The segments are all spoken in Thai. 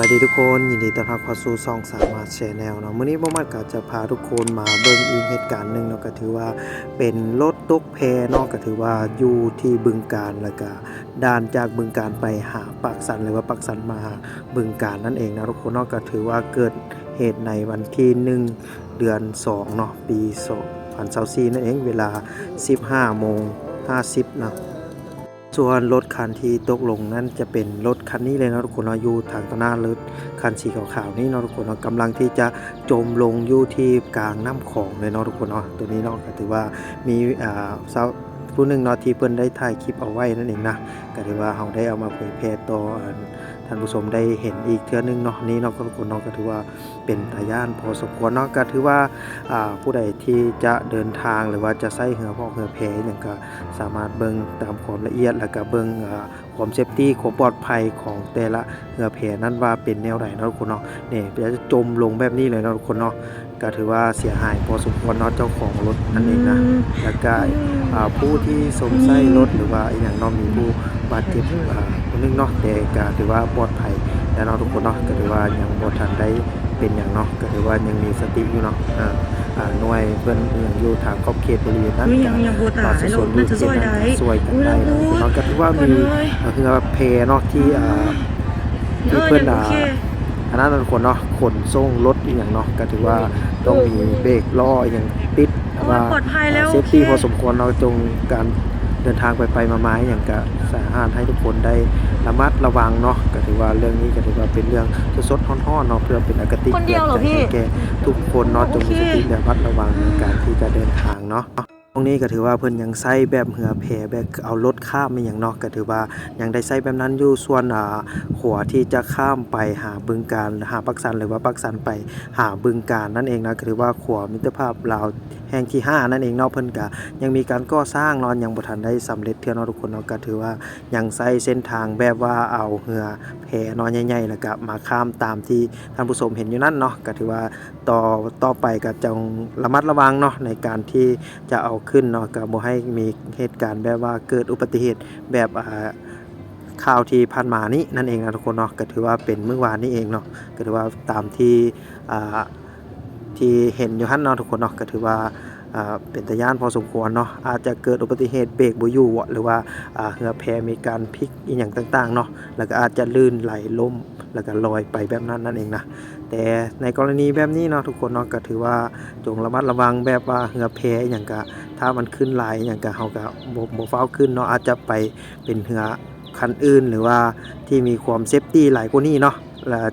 วัสดีทุกคนยินดีต้อนรับเข้าสู่ซองสามารถแชนแนลเนาะมื้อนี้บ่มัดก็จะพาทุกคนมาเบิ่งอีกเหตุการณ์หนึ่งเนาะก็ถือว่าเป็นรถตกแพเนาะก็ถือว่าอยู่ที่บึงการแล้วก็ด่านจากบึงการไปหาปากสันหรือว่าปากสันมาบึงการนั่นเองนะทุกคนเนาะก็ถือว่าเกิดเหตุในวันที่ 1 เดือน2เนาะปี2024นั่นเองเวลา 15โมง50เนาะ ส่วนรถคันที่ตกลงนั่นจะเป็นรถคันนี้เลยนะทุกคนเนาะอยู่ทางตอนหน้ารถคันสีขาวๆนี่นะทุกคนเนาะกำลังที่จะจมลงอยู่ที่กลางน้ำของเลยนะทุกคนเนาะตัวนี้เนาะก็ถือว่ามีอ่าสาวผู้หนึ่งเนาะที่เพิ่นได้ถ่ายคลิปเอาไว้นั่นเองนะก็ถือว่าเราได้เอามาเผยแพร่ต่อ ท่านผู้ชมได้เห็นอีกเทื่อนึงเนาะนี้เนาะทุกคนเนาะก็ถือว่าเป็นตาย่านพอสมควรเนาะก็ถือว่าผู้ใดที่จะเดินทางหรือว่าจะใส่เหือพอกเหือแพอย่างก็สามารถเบิ่งตามความละเอียดแล้วก็เบิ่งความเซฟตี้ความปลอดภัยของแต่ละเหือแพนั้นว่าเป็นแนวไหนเนาะทุกคนเนาะนี่จะจมลงแบบนี้เลยเนาะทุกคนเนาะ ก็ถือว่าเสียหายพอสมควรเนาะเจ้าของรถนั่นเองนะแล้วก็อ่าผู้ที่สวมใส่รถหรือว่าอหย่างเนาะมีผู้บาดเจ็บอ่าคนหนึงเนาะแต่ก็ถือว่าปลอดภัยแล้วเนาะทุกคนเนาะก็ถือว่ายังบ่ทันได้เป็นอย่างเนาะก็ถือว่ายังมีสติอยู่เนาะอ่าอ่าหน่วยเพิ่นยังอยู่ทางขอบเขตบริเวณนั้นอุ้ยกัยังนยังโบตาตายส่วนลูกน่าจะซอยได้สวยกันอุ้ยได้แล้วนะอู้เราก็ถือว่าคนมีเอ้ยเรือเพเนาะที่อ่าเอที่อเพื่อนอย่างอ่าโอเคคณะนั้นคนเนาะขนส่งรถอีกอย่างเนาะก็ถือว่าต้องมีเบรกล้ออหย่างติดโอ้ยว่าปลอดภัยแล้วเซฟตี้โอเคพอสมควรเนาะจงการเดินทางไปไปมาๆอย่างก็สามารถให้ทุกคนได้ระมัดระวังเนาะก็ถือว่าเรื่องนี้ก็ถือว่าเป็นเรื่องสดๆฮ้อนๆเนาะเพื่อเป็นอคติคนเดียวเหรอตืนใจพี่ให้แก่ทุกคนเนาะจงมีสติโอเคระมัดระวังในการที่จะเดินทางเนาะ ตรงนี้ก็ถือว่าเพิ่นยังใช้แบบเหือแพแบบเอารถข้ามไม่อย่างเนอกก็ถือว่ายังได้ใช้แบบนั้นอยู่ส่วนอ่าขัวที่จะข้ามไปหาบึงการหาปักสันหรือว่าปักสันไปหาบึงการนั่นเองนะก็ถือว่าขัวมิตรภาพลาว แห่งที่ 5 นั่นเองเนาะเพิ่นก็ยังมีการก่อสร้างนอนยังบ่ทันได้สำเร็จเท่าเนาะทุกคนเนาะก็ถือว่ายังใช้เส้นทางแบบว่าเอาเหือแพนอนใหญ่ๆแล้วก็มาข้ามตามที่ท่านผู้ชมเห็นอยู่นั่นเนาะก็ถือว่าต่อต่อไปก็จงระมัดระวังเนาะในการที่จะเอาขึ้นเนาะก็บ่ให้มีเหตุการณ์แบบว่าเกิดอุบัติเหตุแบบอ่าข่าวที่ผ่านมานี้นั่นเองนะทุกคนเนาะก็ถือว่าเป็นเมื่อวานนี้เองเนาะก็ถือว่าตามที่อ่า ที่เห็นอยู่หั่นเนาะทุกคนเนาะก็ถือว่าเป็นตะย่านพอสมควรเนาะอาจจะเกิดอุบัติเหตุเบรกบ่อยู่หรือว่าเรือแพมีการพลิกอีหยังต่างๆเนาะแล้วก็อาจจะลื่นไหลล้มแล้วก็ลอยไปแบบนั้นนั่นเองนะแต่ในกรณีแบบนี้เนาะทุกคนเนาะก็ถือว่าจงระมัดระวังแบบว่าเหือแพอย่างกะถ้ามันขึ้นหลายอย่างกะเฮาก็บ่บ่ฟ้าวขึ้นเนาะอาจจะไปเป็นเหือคันอื่นหรือว่าที่มีความเซฟตี้หลายกว่านี้เนาะ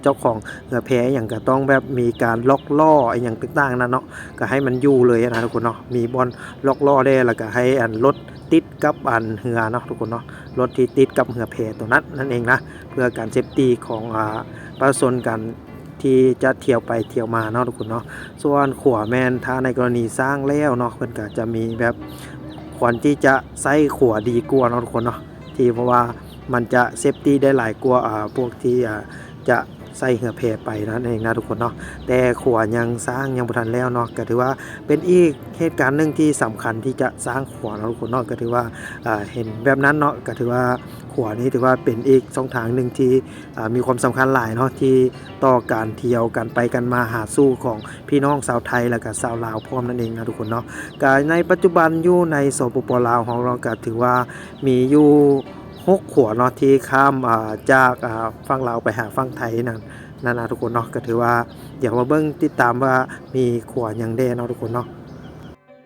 เจ้าของเหือแพอย่างก็ต้องแบบมีการล็อกล้ออหย่างต่างๆนั่นเนาะก็ให้มันอยู่เลยนะทุกคนเนาะมีบอลล็อกล้อได้แล้วก็ให้อันรถติดกับอันเหือเนาะทุกคนเนาะรถที่ติดกับเหือแพตัวนั้นนั่นเองนะเพื่อการเซฟตี้ของอ่าประชาชนกันที่จะเที่ยวไปเที่ยวมาเนาะทุกคนเนาะส่วนขวาแมนถ้าในกรณีสร้างแล้วเนาะเพิ่นก็จะมีแบบควรที่จะใส่ขวาดีกว่าเนาะทุกคนเนาะที่เพราะว่ามันจะเซฟตี้ได้หลายกว่าอ่าพวกที่อ่า จะใส่เหือแพไปนั่นเองนะทุกคนเนาะแต่ขวายังสร้างยังบ่ทันแล้วเนาะก็ถือว่าเป็นอีกเหตุการณ์หนึ่งที่สำคัญที่จะสร้างขวาเนาะทุกคนเนาะก็ถือว่าเห็นแบบนั้นเนาะก็ถือว่าขวานี้ถือว่าเป็นอีกช่องทางหนึ่งที่มีความสำคัญหลายเนาะที่ต่อการเที่ยวกันไปกันมาหาสู้ของพี่น้องชาวไทยและก็ชาวลาวพร้อมนั่นเองนะทุกคนเนาะก็ในปัจจุบันอยู่ในสปปลาวของเราก็ถือว่ามีอยู่ หกขวเนาะที่ข้ามาจากฝั่งลาวไปหาฝั่งไทยนั่นนั่นนะทุกคนเนาะก็ถือว่า เดี๋ยวมาเบิ่งติดตามว่ามีขวอยังแด่เนาะทุกคนเนาะ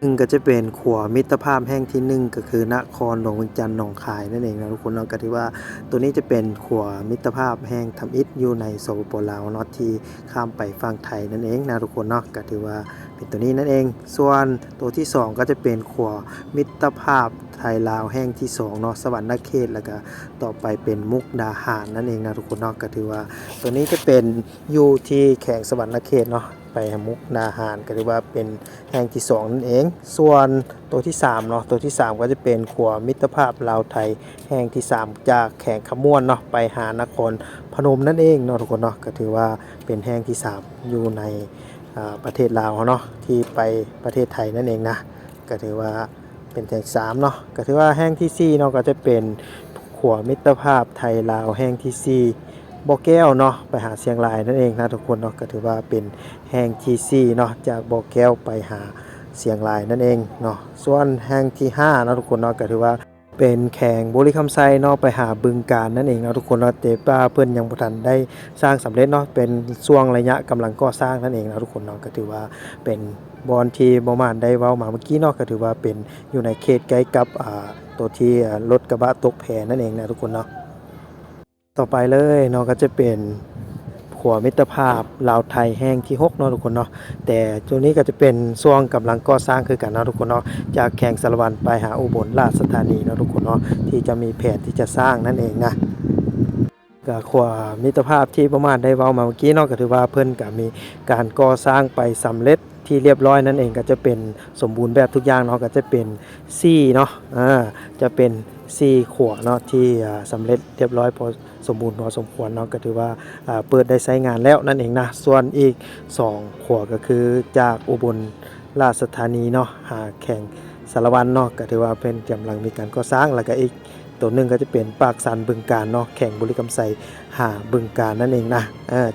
หนึ่งก็จะเป็นขวมิตรภาพแห่งที่หนึ่งก็คือนครหลวงเวียงจันทร์หนองคายนั่นเองนะทุกคนเนาะก็ถือว่าตัวนี้จะเป็นขัวมิตรภาพแห่งทำอิฐอยู่ในสปปลาวเนาะที่ข้ามไปฝั่งไทยนั่นเองนะทุกคนเนาะก็ถือว่าเป็นตัวนี้นั่นเอง ส่วนตัวที่ 2 ก็จะเป็นขัวมิตรภาพไทยลาวแห่งที่2เนาะสวรรค์นเขตแล้วก็ต่อไปเป็นมุกดาหารนั่นเองนะทุกคนเนาะก็ถือว่าตัวนี้จะเป็นอยู่ที่แขวงสวรรค์นเขตเนาะ ไปมุกดาหารก็ถือว่าเป็นแห่งที่สองนั่นเอง ส่วนตัวที่3เนาะตัวที่ 3 ก็จะเป็นขัวมิตรภาพลาวไทย แห่งที่ 3 จากแข่งขมวนเนาะไปหานครพนมนั่นเองเนาะทุกคนเนาะก็ถือว่าเป็นแห่งที่ 3 อยู่ในประเทศลาวเนาะที่ไปประเทศไทยนั่นเองนะก็ถือว่าเป็นแห่งสามเนาะก็ถือว่าแห่งที่สี่เนาะก็จะเป็นขัวมิตรภาพไทยลาวแห่งที่สี่ บ่อแก้วเนาะไปหาเชียงรายนั่นเองนะทุกคนเนาะก็ถือว่าเป็นแห่งที่สี่เนาะจากบ่อแก้วไปหาเชียงรายนั่นเองเนาะส่วนแห่งที่ห้านะทุกคนเนาะก็ถือว่าเป็นแข่งบรีคำไซเนาะไปหาบึงการนั่นเองเนาะทุกคนเนาะแต่ป้าเพื่อนยังบ่ทันได้สร้างสำเร็จเนาะเป็นช่วงระยะกำลังก่อสร้างนั่นเองเนาะทุกคนเนาะก็ถือว่าเป็นบอลที่บ่มานได้เว้ามาเมื่อกี้เนาะก็ถือว่าเป็นอยู่ในเขตใกล้กับอ่าตัวที่รถกระบะตกแพนั่นเองนะทุกคนเนาะ ต่อไปเลยเนาะก็จะเป็นขัวมิตรภาพลาวไทยแห้งที่หกเนาะทุกคนเนาะแต่ช่วงนี้ก็จะเป็นช่วงกำลังก่อสร้างคือกันเนาะทุกคนเนาะจากแข่งสารวันไปหาอุบลราชธานีเนาะทุกคนเนาะที่จะมีแผนที่จะสร้างนั่นเองนะก็ขวามิตรภาพที่ประมาณได้เว้ามาเมื่อกี้เนาะก็ถือว่าเพิ่นก็มีการก่อสร้างไปสำเร็จที่เรียบร้อยนั่นเองก็จะเป็นสมบูรณ์แบบทุกอย่างเนาะก็จะเป็นซี่เนาะอ่าจะเป็นซี่ขวเนาะที่อ่าสำเร็จเรียบร้อยพอ สมบูรณ์พอสมควรเนาะก็ถือว่าเปิดได้ใช้งานแล้วนั่นเองนะส่วนอีกสองขวก็คือจากอุบลราชธานีเนาะหาแข่งสารวันเนาะก็ถือว่าเป็นกำลังมีการก่อสร้างแล้วก็อีกตัวหนึ่งก็จะเป็นปากสันบึงการเนาะแข่งบุรีกำไสหาบึงการนั่นเองนะ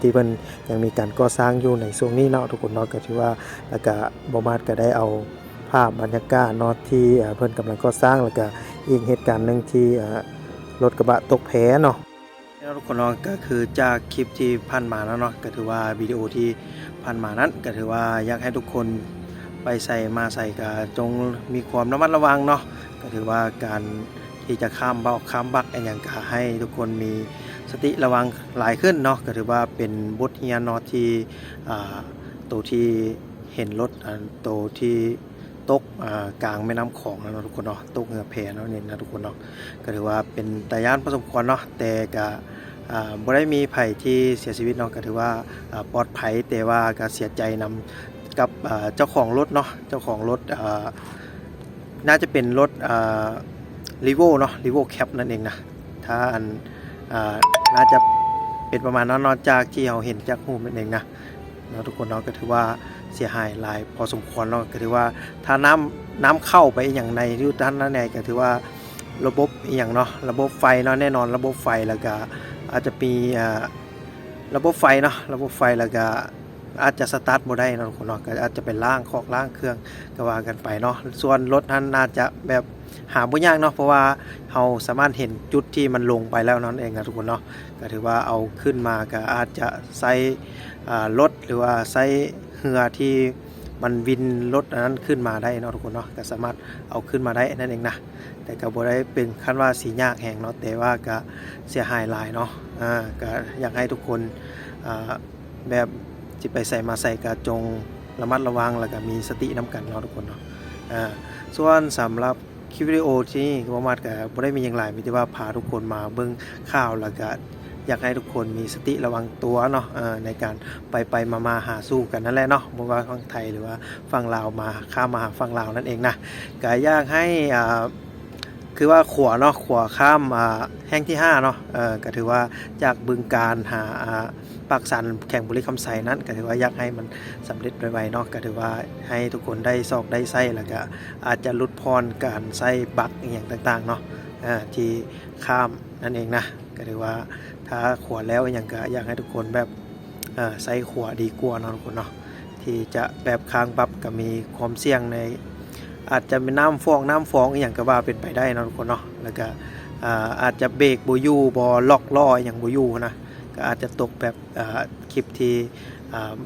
ที่เพิ่นยังมีการก่อสร้างอยู่ในช่วงนี้เนาะทุกคนเนาะก็ถือว่าแล้วก็บ่มาดก็ได้เอาภาพบรรยากาศเนาะที่เอ่อเพิ่นกำลังก่อสร้างแล้วก็อีกเหตุการณ์หนึ่งที่รถกระบะตกแพเนาะ ทุกคนเนาะก็คือจากคลิปที่ผ่านมาแล้วเนาะก็ถือว่าวิดีโอที่ผ่านมานั้น ก็ถือว่าอยากให้ทุกคนไปใส่มาใส่ก็จงมีความระมัดระวังเนาะก็ถือว่าการที่จะข้ามเบาข้ามบักอะไรอย่างก็ให้ทุกคนมีสติระวังหลายขึ้นเนาะก็ถือว่าเป็นบทเรียนเนาะที่ตัวที่เห็นรถตัวที่ ตกกลางแม่น้ำของนะทุกคนเนาะตกเงือแพเนาะนี่นะทุกคนเนาะก็ถือว่าเป็นตายานพอสมควรเนาะแต่ก็อ่าบ่ได้มีไผที่เสียชีวิตเนาะก็ถือว่าอ่าปลอดภัยแต่ว่าก็เสียใจนำกับเจ้าของรถเนาะเจ้าของรถน่าจะเป็นรถรีโวเนาะรีโวแคปนั่นเองนะถ้าอันอ่าน่าจะเป็นประมาณนั้นนอกจากที่เราเห็นจากรูนั่นเองนะเนาะทุกคนเนาะก็ถือว่า เสียหายหลายพอสมควรเนาะก็ถือว่าถ้าน้ำน้ำเข้าไปอย่างในที่ด้านนั้นในก็ถือว่าระบบอย่างเนาะระบบไฟเนาะแน่นอนระบบไฟแล้วก็อาจจะมีระบบไฟเนาะระบบไฟแล้วก็อาจจะสตาร์ทบ่ได้เนาะทุกคนเนาะก็อาจจะเป็นล่างคอกล่างเครื่องก็ว่ากันไปเนาะส่วนรถนั้นน่าจะแบบหาบ่ยากเนาะเพราะว่าเราสามารถเห็นจุดที่มันลงไปแล้วนั่นเองนะทุกคนเนาะก็ถือว่าเอาขึ้นมาก็อาจจะใส่รถหรือว่าใส่ เรือที่มันวินรถนั้นขึ้นมาได้เนาะทุกคนเนาะก็สามารถเอาขึ้นมาได้นั่นเองนะแต่ก็บ่ได้เป็นขั้นว่าสียากแห่งเนาะแต่ว่าก็เสียหายหลายเนาะอ่าก็อยากให้ทุกคนอ่าแบบจิไปใส่มาใส่กระจงระมัดระวังแล้วก็มีสติน้ำกันเนาะทุกคนเนาะอ่าส่วนสำหรับคลิปวิดีโอที่นี่ประมาณกับบ่ได้มีอย่างไรมีแต่ว่าพาทุกคนมาเบิ่งข่าวแล้วก็ อยากให้ทุกคนมีสติระวังตัวเนาะในการไปไปมามาหาสู้กันนั่นแหละเนาะบ่ว่าฝั่งไทยหรือว่าฝั่งลาวมาข้ามมาหาฝั่งลาวนั่นเองนะก็อยากให้อ่าคือว่าขวเนาะขวข้ามแห้งที่5เนาะก็ถือว่าจากบึงการหาปากสันแข่งบุรีคำไสนั้น ก็ถือว่าอยากให้มันสำเร็จไวๆเนาะก็ถือว่าให้ทุกคนได้ซอกได้ไส้แล้วก็อาจจะลดพรการไส้บักอย่างต่างๆเนาะที่ข้ามนั่นเองนะ ก็ถือว่าถ้าขวแล้วอย่างก็อยากให้ทุกคนแบบเอ่ขวดีกว่าเนาะทุกคนเนาะที่จะแบบค้างปั๊บก็มีความเสี่ยงใน อาจจะเป็นน้ำฟองน้ำฟองอย่างก็ว่าเป็นไปได้เนาะทุกคนเนาะแล้วก็อาจจะเบรกบอยูบอล็อกล้ออย่างบอยูนะก็อาจจะตกแบบคลิปที่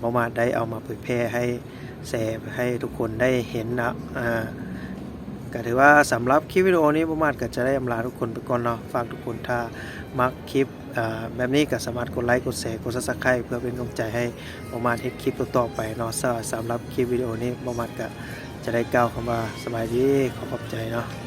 ประมาณได้เอามาเผยแพร่ให้แชร์ให้ทุกคนได้เห็นนะอ่า ก็ถือว่าสำหรับคลิปวิดีโอนี้ประมาทก็จะได้อำลาทุกคนไปก่อนเนาะฝากทุกคนถ้ามักคลิปแบบนี้ก็สามารถกดไลค์กดแชร์กดซับสไครต์เพื่อเป็นกำลังใจให้ประมาทเฮ็ดคลิปต่อไปเนาะสำหรับคลิปวิดีโอนี้ประมาทก็จะได้กล่าวคำว่าสบายดีขอขอบใจเนาะ